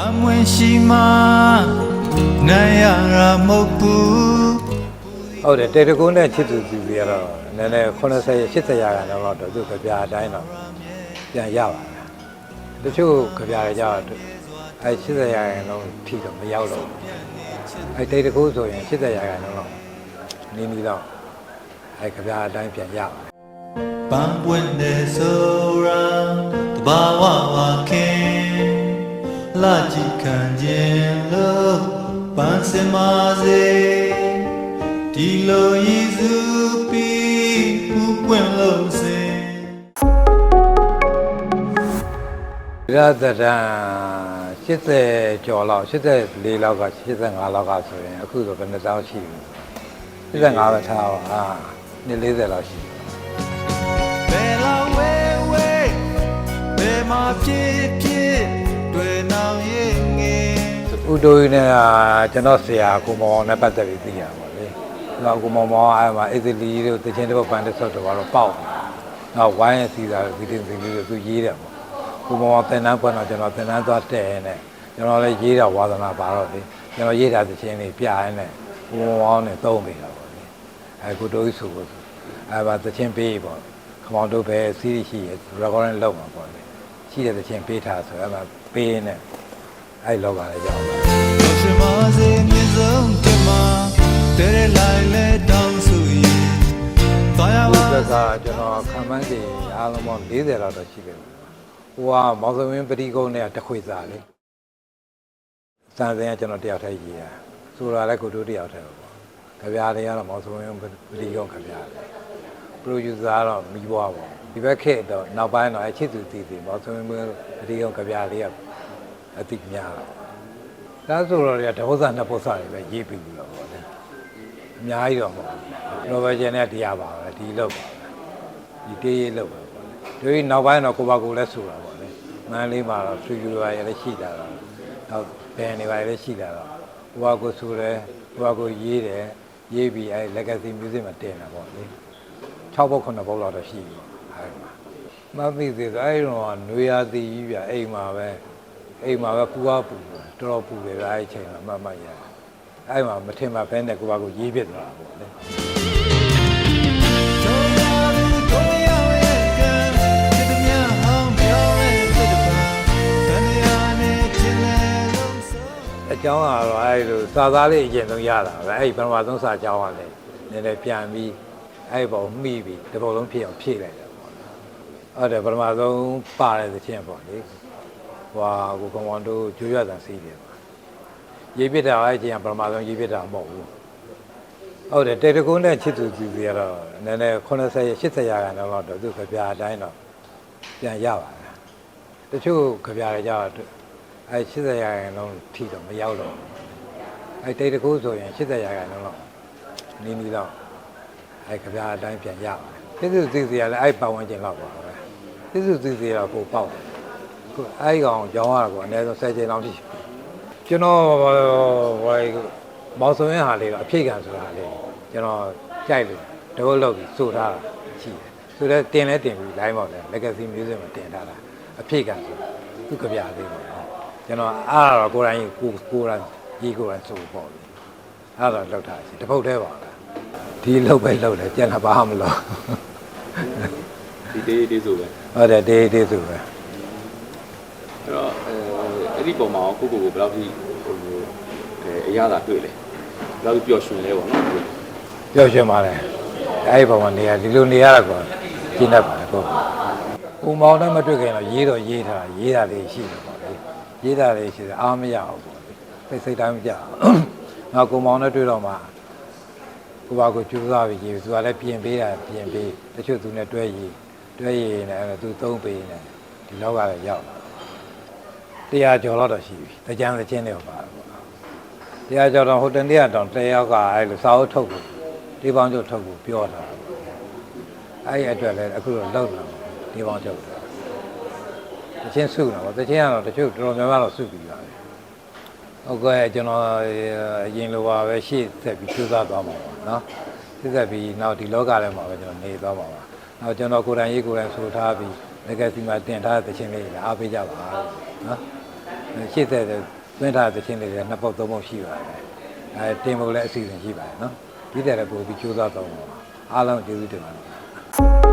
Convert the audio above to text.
ဘာမွင်ရှိမှနိုင်ရတာမဟုတ်ဘူးဟုတ်တယ်တေတကုန်းနဲ့ချစ်သူသူတွေကတော့နည်းနည်း80 80ရာခိုင်နှုန်းလောက်တော့သူကြပြအတိုင်းတော့ပြန်ရပါတယ်တချို့ကြပြတွေကြတော့အဲ80ရာခိုင်နှုန်းထိတော့မရောက်တော့ဘူးအဲတေတကုန်းဆိုရင်80ရာခိုင်နှုန်းလောက်နီးနီးတော့အဲကြပြအတိုင်းပြန်ရပါတယ်ပန်းပွင့်တဲ့ဆိုရာတဘာဝဝခင် လာကြည့်ခံခြင်းလို့ပန်းစင်မစေဒီလိုရည်စုပြီးပူပွင့်လို့စေရသတန်80ကျော်လောက်84လောက်က85လောက်ကဆိုရင်အခုဆိုဘယ်နှစ်တောင်းရှိပြီ85ပဲထားပါဟာနှစ်40လောက်ရှိပြီဘယ်လောက်ဝဲဝဲဘယ်မှာဖြစ်ဖြစ် ဥတိုကြီးနဲ့ကကျွန်တော်ဆရာကိုမောင်နဲ့ပတ်သက်ပြီးသိရပါလေ။နောက်ကိုမောင်မောင်အဲ့မှာအစ်စလီတို့တချင်းတစ်ပုတ်ပန်းတစ်ဆုပ်တော့တော့ပေါက်တယ်။နောက်ဝိုင်းရစီတာဒီတင်စီလေးတို့သူရေးတယ်ပေါ့။ကိုမောင်မောင်သင်တန်းဖွင့်တော့ကျွန်တော်သင်တန်းသွားတက်ရင်းနဲ့ကျွန်တော်လည်းရေးတာဝါသနာပါတော့လေ။ကျွန်တော်ရေးတာတချင်းလေးပြရင်းနဲ့ကိုမောင်မောင်နဲ့သုံးနေတာပေါ့လေ။အဲကိုတိုးကြီးဆိုလို့အဲ့မှာတချင်းပေးပေါ့။ခမောင်တို့ပဲစီးရီရှိရ recording လုပ်မှာပေါ့လေ။ရှိတဲ့တချင်းပေးထားဆိုအဲ့မှာပေးရင်းနဲ့ အဲ့လောကလည်းရောက်လာတယ်လို့ရှင်မစေမြင့်ဆုံးတမတဲရဲလိုက်လဲတောင်းဆိုရင်သွားရဒီပါဘက်ကကျွန်တော်ခံမှန်းကြည့်အားလုံးပေါင်း40လောက်တော့ရှိတယ်။ဟိုကမောင်စမင်းပတိကုန်းနဲ့တခွေစားလေ။စံစင်ကကျွန်တော်တယောက်တည်းရေးတာ။ဆိုတာလည်းကိုတို့တယောက်တည်းပဲပေါ့။ကြပြားတွေကတော့မောင်စမင်းပတိကုန်းကြပြားတယ်။ producer ကတော့မိဘပေါ့။ဒီဘက်ခေတ်တော့နောက်ပိုင်းတော့အချစ်သူတည်တည်မောင်စမင်းပတိကုန်းကြပြားလေးက အတိများတော့။ဒါဆိုတော့တွေကတပု္ပ္ပစာနှစ်ပု္ပ္ပစာတွေပဲရေးပြီးပြီတော့ပေါ့လေ။အများကြီးတော့မဟုတ်ဘူး။ရောဘဂျန်နဲ့တရားပါပဲဒီလောက်ပါပဲ။ဒီတေးရေးလောက်ပဲပေါ့လေဒီနောက်ပိုင်းတော့ကိုပါကိုလည်းဆိုတာပေါ့လေမန်းလေးမှာတော့ဆွေယူရရလည်းရှိတာတော့နောက်ဘယ်နေပါလည်းရှိတာတော့ကိုပါကိုဆိုတယ်ကိုပါကိုရေးတယ်ရေးပြီးအဲ legacy music မှာတင်တာပေါ့လေ6ဘုတ်9ဘုတ်လောက်တော့ရှိပြီအဲဒီမှာမသိသေးဘူးအဲဒီတော့နွေရာသီကြီးပြအိမ်မှာပဲ အိမ်မှာပဲပူအားပူတယ်တော်တော်ပူတယ်အဲဒီအချိန်မှာမတ်မတ်ရအဲဒီမှာမထင်မှဖဲနဲ့ကိုပါကိုရေးပြစ်သွားတာပေါ့လေတို့ရဘူးတို့ရရဲ့ကံစစ်တမြဟောင်းပြောရဲ့စစ်တပံတန်ရာနဲ့ချင်လဲလုံးစုံအကြောင်းကတော့အဲဒီလိုစာသားလေးအရင်ဆုံးရတာပဲအဲဒီပထမဆုံးစာကြောင်းကလည်းနည်းနည်းပြန်ပြီးအဲဒီပုံမှီပြီးတစ်ပုံလုံးဖြစ်အောင်ဖြည့်လိုက်တယ်ပေါ့ဟုတ်တယ်ပထမဆုံးပါတဲ့သချင်းပေါ့လေ ဟွာကိုကွန်ကွန်တို့ကျွေးရတာစီးတယ်ပါရေးပြစ်တာအဲဒီချင်းကပထမဆုံးရေးပြစ်တာမဟုတ်ဘူးဟုတ်တယ်တေတကုန်းနဲ့ချစ်သူသူတွေကတော့နည်းနည်း80 80ရာခိုင်နှုန်းလောက်တော့သူကြပြအတိုင်းတော့ပြန်ရပါတယ်တချို့ကြပြတွေကြတော့အဲ80ရာခိုင်နှုန်းထိတော့မရောက်တော့ဘူးအဲတိတ်တကူဆိုရင်80ရာခိုင်နှုန်းလောက်နီးနီးတော့အဲကြပြားအတိုင်းပြန်ရပါတယ်ပြည့်စုံသီးစီကလည်းအဲပတ်ဝန်းကျင်လောက်ပါပဲပြည့်စုံသီးစီကတော့ကိုပေါက်တယ် ခုအဲကောင်ကြောင်းရတာကအနည်းဆုံး10ချိန်လောက်ထိကျွန်တော်ဟိုမောင်စုံရင်ဟာလေးတော့အဖြစ်ကံဆိုတာလေးကျွန်တော်ကြိုက်လို့တကုတ်လောက်ပြီးစိုးထားတာရှိတယ်ဆိုတော့တင်လဲတင်ပြီး line ပေါ့လေ legacy music မှာတင်ထားတာအဖြစ်ကံဆိုသူကြပြားလေးပေါ့နော်ကျွန်တော်အားတော့ကိုယ်တိုင်ကိုကိုယ်တိုင်ရေးကိုယ်တိုင်စိုးပေါ့လေအားတော့လောက်ထားရှိတပုတ်သေးပါလားဒီလောက်ပဲလောက်တယ်ကြံတာဘာမှမလို့ဒီတေးတေးဆိုပဲဟုတ်တယ်တေးတေးဆိုပဲအဲ့တော့အဲအဲ့ ဒီပုံမှာကိုကိုကိုဘယ်လောက်ထိဟိုအဲအရသာတွေ့လဲဘယ်လောက်ပျော်ရွှင်လဲပေါ့နော်ပျောက်ရွှင်ပါလေအဲဒီပုံမှာနေရဒီလိုနေရတာကောကျင်းတတ်ပါလေကိုကိုမောင်နဲ့မတွေ့ခင်တော့ရေးတော့ရေးထားရေးတာလေးရှိတယ်ပေါ့လေရေးတာလေးရှိတယ်အားမရဘူးပေါ့လေစိတ်စိတ်တိုင်းမကြဘူးနောက်ကိုမောင်နဲ့တွေ့တော့မှကိုပါကိုကျူးစားပြီးရေးသူကလည်းပြင်ပေးတာပြင်ပေးတချို့သူနဲ့တွဲရေးတွဲရေးနေအဲ့သူသုံးပေးနေဒီလောက်ကလည်းရောက်လာ တရားကျော်တော့ရှိပြီတကြံတချင်းတွေပါပေါ့တရားကျော်တော့ဟိုတနေ့ကတောင်တယောက်ကအဲ့လိုစာအုပ်ထုတ်ကိုဒီပေါင်းချုပ်ထုတ်ကိုပြောတာအဲ့ဒီအတွက်လည်းအခုတော့လောက်လာဒီပေါင်းချုပ်တချင်းစုတာပေါ့တချင်းကတော့တချို့တော်တော်များများတော့စုပြီးပါပြီဟုတ်ကဲ့ကျွန်တော်အရင်လိုပါပဲရှေ့ဆက်ပြီးကြိုးစားသွားမှာပါနော်ဆက်ဆက်ပြီးနောက်ဒီလောကထဲမှာပဲကျွန်တော်နေသွားမှာပါနောက်ကျွန်တော်ကိုယ်တိုင်ရေးကိုယ်တိုင်ဆိုထားပြီး legacy မှာတင်ထားတဲ့တချင်းလေးတွေအားပေးကြပါနော် ရှေ့သက်သွင်းထားတဲ့ချင်းလေးတွေနှစ်ပုတ်သုံးပုတ်ရှိပါတယ်အဲတင်ဖို့လည်းအစီအစဉ်ရှိပါတယ်နော်ဒီတဲ့လည်းပို့ပြီးကြိုးစားတော့အားလုံးကျေးဇူးတင်ပါတယ်